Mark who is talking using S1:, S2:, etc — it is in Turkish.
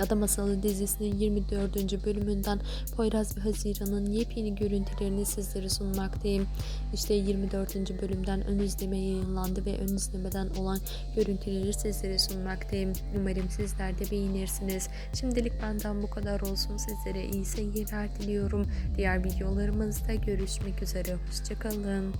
S1: Ada Masalı dizisinin 24. bölümünden Poyraz ve Haziran'ın yepyeni görüntülerini sizlere sunmaktayım. İşte 24. bölümden ön izleme yayınlandı ve ön izlemeden olan görüntüleri sizlere sunmaktayım. Umarım sizler de beğenirsiniz. Şimdilik benden bu kadar olsun. Sizlere iyi seyirler diliyorum. Diğer videolarımızda görüşmek üzere. Hoşçakalın.